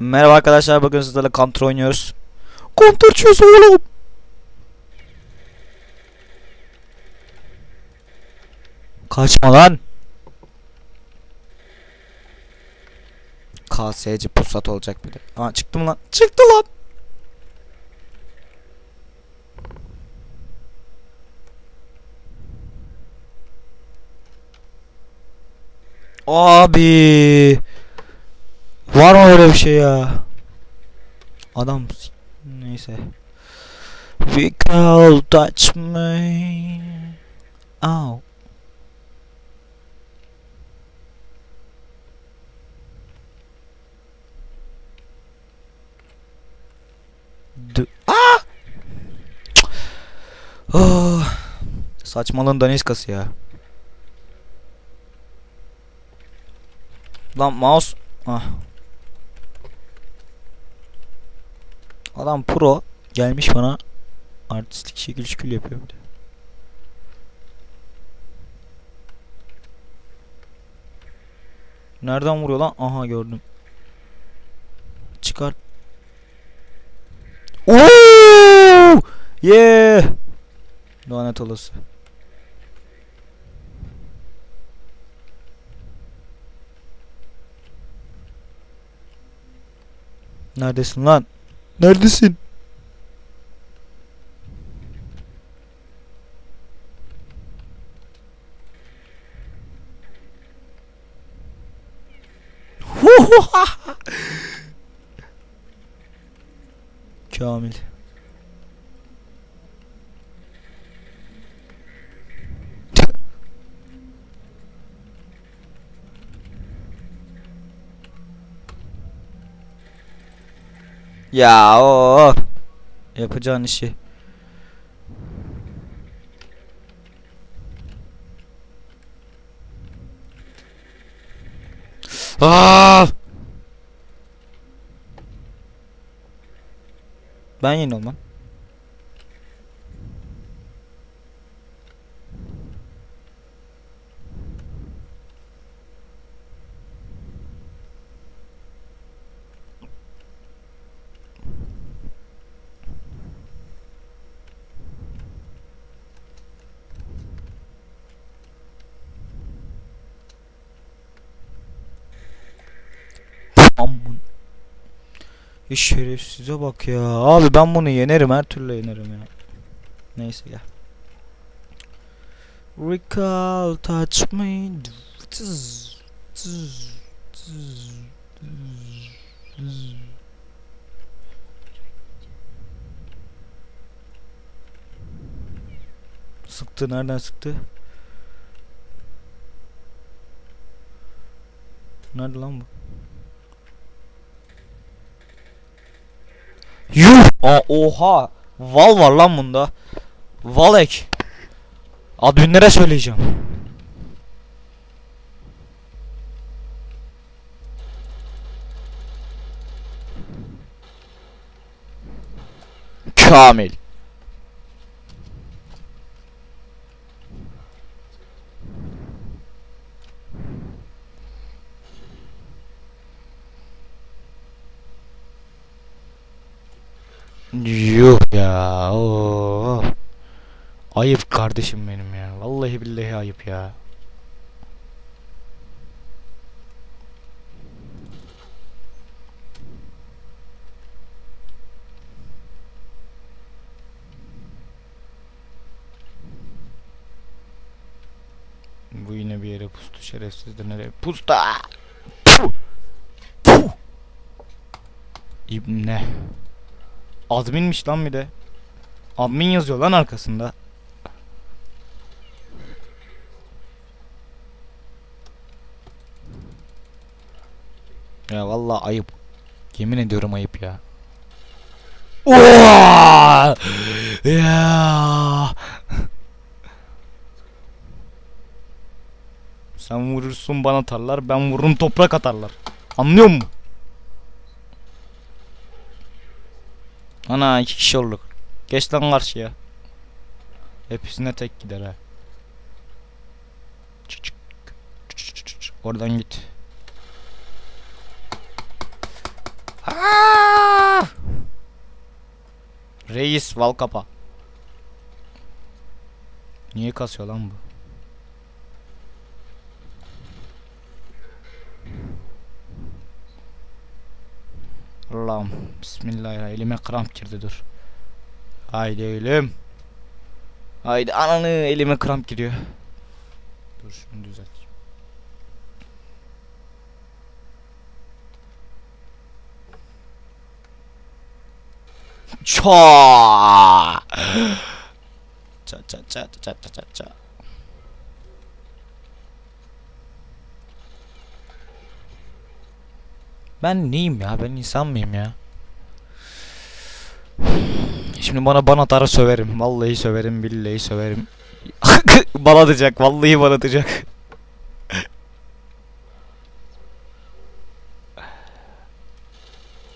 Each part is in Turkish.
Merhaba arkadaşlar bugün sizlerle Counter oynuyoruz. Counter çöz oğlum. Kaçma lan. KS'ci pusat olacak bir de. Aa çıktı mı lan? Çıktı lan. Abi. Var mı öyle bir şey ya? Adam neyse. We call touch me. Ow. D Aa! Oh. Saçmalığın daniskası ya. Lan mouse. Ah. Adam pro gelmiş bana artistik şekil şükül yapıyor bir de. Nereden vuruyor lan? Aha gördüm. Çıkar. Oo! Yeah! Lanet olası. Neredesin lan? Neredesin? Kamil. Ya o yapacağın işi. Aa! Ben yeni Ya şerefsize bak ya. Abi ben bunu yenerim her türlü yenerim ya. Neyse ya. Recall touch me. Sıktı nereden sıktı? Nerede lan bu? Yuh! Aa, oha! Val var lan bunda. Valek. Adminlere söyleyeceğim. Kamil. Yuh ya. Oo. Ayıp kardeşim benim ya. Vallahi billahi ayıp ya. Bu yine bir yere pustu şerefsiz de nereye pusta. Puh. Puh. İbne. Adminmiş lan bir de. Admin yazıyor lan arkasında. Ya vallahi ayıp. Yemin ediyorum ayıp ya. Oha! Ya. Sen vurursun bana atarlar, ben vururum toprak atarlar. Anlıyor musun? Ana iki kişi olduk. Geç lan karşıya. Hepsine tek gider ha. Çık çık. Oradan git. Ah! Reis val kapa. Niye kasıyor lan bu? Allah'ım Bismillahirrahmanirrahim elime kramp girdi dur. Haydi elim. Haydi ananı elime kramp giriyor. Dur şunu düzelt. Ça. Ça ça ça ça ça. Ben neyim ya? Ben insan mıyım ya? Şimdi bana bana atar söverim. Vallahi söverim, billahi söverim. bana atacak, vallahi bana atacak.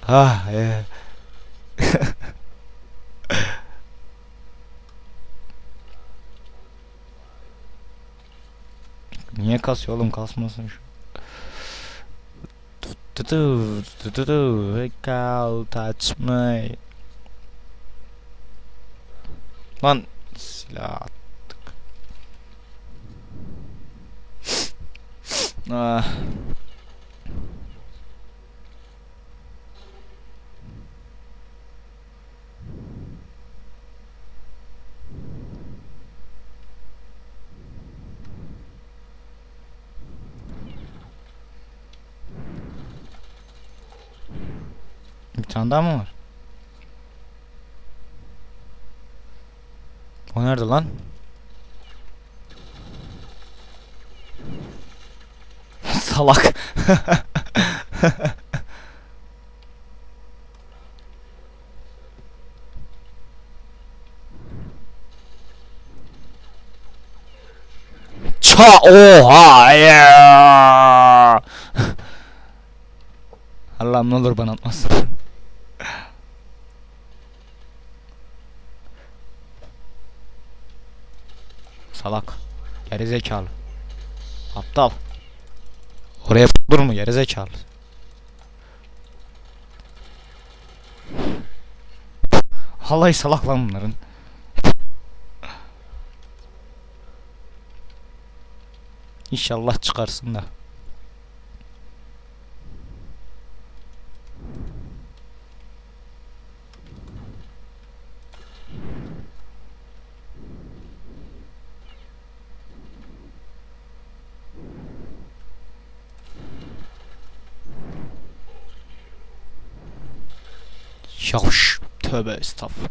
ha, eh. Niye kasıyor oğlum kasmasın şu. Tutu tutu recall touch me. Lan silah attık. ah. Tane mı var? O nerede lan? Salak. Ça oha ya. Allah'ım ne olur bana atmasın. Salak. Gerizekalı. Aptal. Oraya dur mu gerizekalı? Halay salak lan bunların. İnşallah çıkarsın da. Yavş. Tövbe estağfurullah.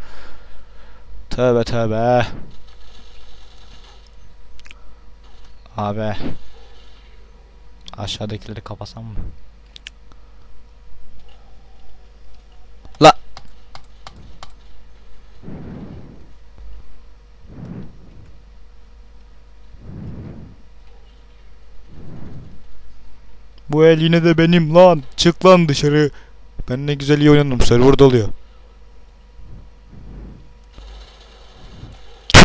Tövbe tövbe. Abi. Aşağıdakileri kapasam mı? La. Bu el yine de benim lan. Çık lan dışarı. Ben ne güzel iyi oynadım. Server doluyor.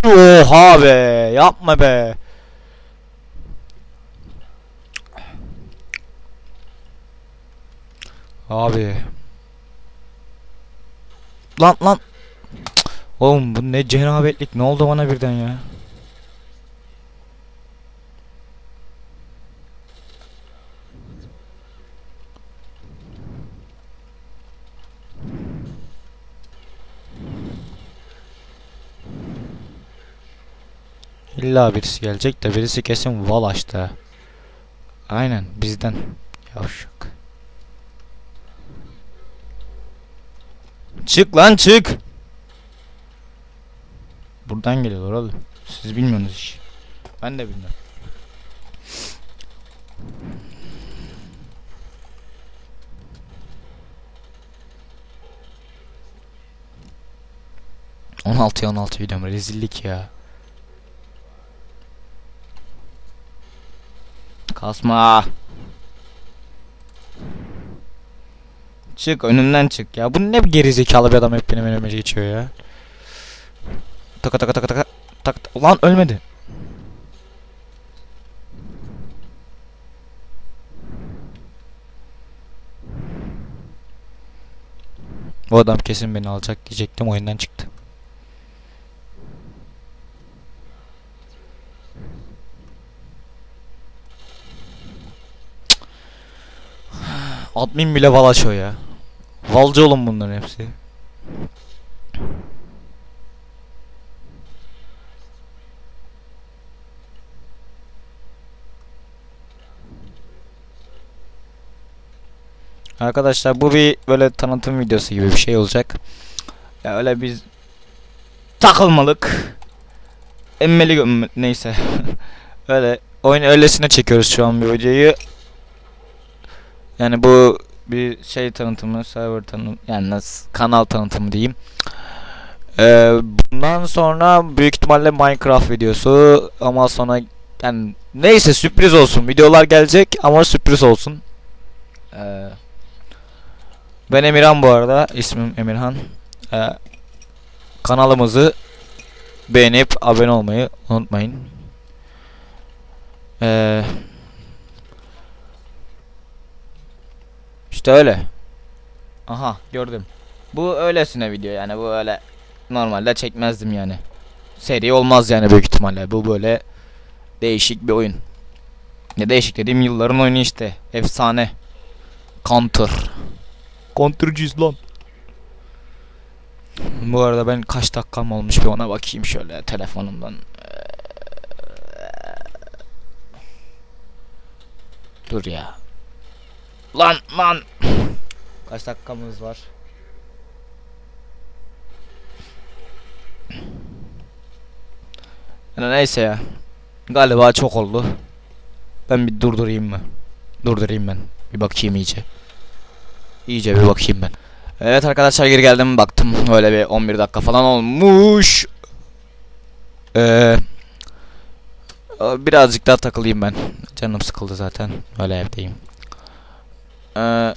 Oha be. Yapma be. Abi. Lan lan. Oğlum bu ne cenabetlik. Ne oldu bana birden ya? İlla birisi gelecek de birisi kesin val açtı. Aynen bizden. Yavşak. Çık lan çık. Buradan geliyorlar oğlum. Siz bilmiyorsunuz hiç. Ben de bilmiyorum. On altıya on altı videom rezillik ya. Kasma. Çık önümden çık ya. Bu ne bir gerizekalı bir adam hep benim önüme geçiyor ya. Taka taka taka taka tak Ulan ölmedi. Bu adam kesin beni alacak diyecektim oyundan çıktı. Admin bile val açıyor ya. Valcı oğlum bunların hepsi. Arkadaşlar bu bir böyle tanıtım videosu gibi bir şey olacak. Ya öyle biz takılmalık. Emmeli neyse. öyle oyun öylesine çekiyoruz şu an bir videoyu. Yani bu bir şey tanıtımı, server tanıtımı, yani nasıl kanal tanıtımı diyeyim. Ee, bundan sonra büyük ihtimalle Minecraft videosu ama sonra yani neyse sürpriz olsun. Videolar gelecek ama sürpriz olsun. Ee, ben Emirhan bu arada. ismim Emirhan. Ee, kanalımızı beğenip abone olmayı unutmayın. Ee, işte öyle. Aha gördüm. Bu öylesine video yani bu öyle normalde çekmezdim yani. Seri olmaz yani büyük ihtimalle. Bu böyle değişik bir oyun. Ne değişik dediğim yılların oyunu işte. Efsane. Counter. Counter'cıyız lan. Bu arada ben kaç dakikam olmuş bir ona bakayım şöyle telefonumdan. Dur ya. Lan lan. Kaç dakikamız var? Yani neyse ya. Galiba çok oldu. Ben bir durdurayım mı? Durdurayım ben. Bir bakayım iyice. İyice bir bakayım ben. Evet arkadaşlar geri geldim baktım öyle bir 11 dakika falan olmuş. Ee, birazcık daha takılayım ben. Canım sıkıldı zaten. Öyle evdeyim. Ee,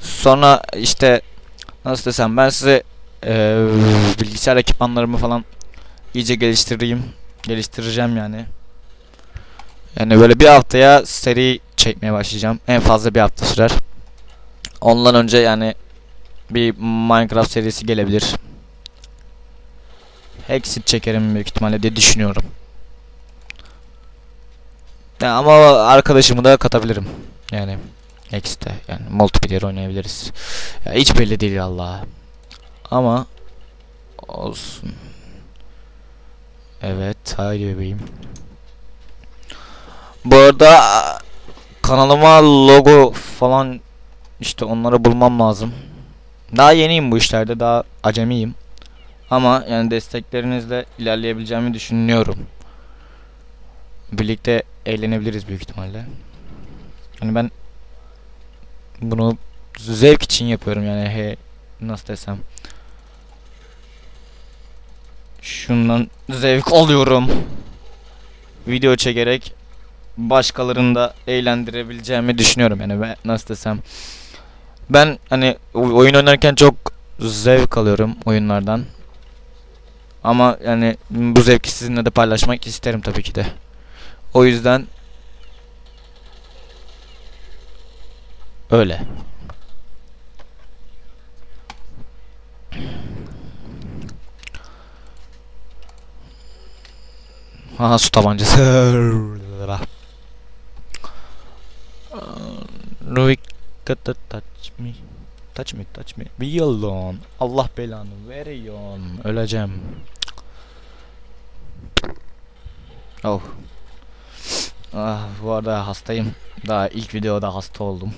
sonra işte nasıl desem ben size ee, bilgisayar ekipmanlarımı falan iyice geliştireyim. Geliştireceğim yani. Yani böyle bir haftaya seri çekmeye başlayacağım. En fazla bir hafta sürer. Ondan önce yani bir Minecraft serisi gelebilir. Exit çekerim büyük ihtimalle diye düşünüyorum. Ya ama arkadaşımı da katabilirim. Yani Exit'e yani multiplayer oynayabiliriz. Ya hiç belli değil Allah. Ama olsun. Evet, haydi bebeğim. Bu arada kanalıma logo falan işte onları bulmam lazım. Daha yeniyim bu işlerde, daha acemiyim. Ama yani desteklerinizle ilerleyebileceğimi düşünüyorum. Birlikte eğlenebiliriz büyük ihtimalle. Hani ben bunu zevk için yapıyorum yani he nasıl desem. Şundan zevk alıyorum. Video çekerek başkalarını da eğlendirebileceğimi düşünüyorum yani ben nasıl desem. Ben hani oyun oynarken çok zevk alıyorum oyunlardan. Ama yani bu zevki sizinle de paylaşmak isterim tabii ki de. O yüzden öyle. Aha su tabancası. Rubik touch me. Touch me, touch me. Bir yıldan. Allah belanı veriyorsun. Öleceğim. Oh. Ah, bu arada hastayım. Daha ilk videoda hasta oldum.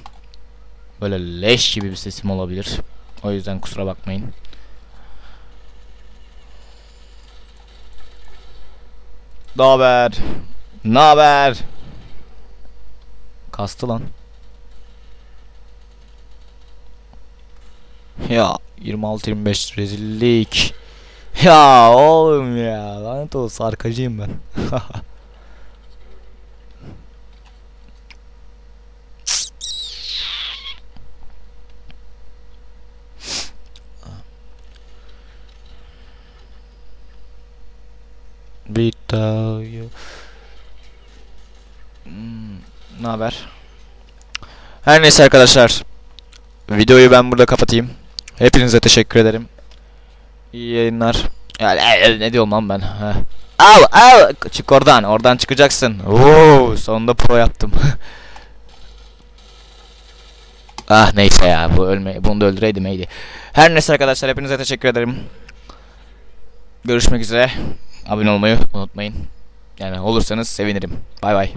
Böyle leş gibi bir sesim olabilir. O yüzden kusura bakmayın. Naber? Naber? Kastı lan. Ya 26-25 rezillik. Ya oğlum ya lanet olsun arkacıyım ben. Daha Hmm, ne haber? Her neyse arkadaşlar. Videoyu ben burada kapatayım. Hepinize teşekkür ederim. İyi yayınlar. Ya ne diyorum lan ben? Heh. Al al çık oradan. Oradan çıkacaksın. Oo sonunda pro yaptım. ah neyse ya bu ölme bunu da öldüreydim iyiydi. Her neyse arkadaşlar hepinize teşekkür ederim. Görüşmek üzere. Abone olmayı unutmayın. Yani olursanız sevinirim. Bay bay.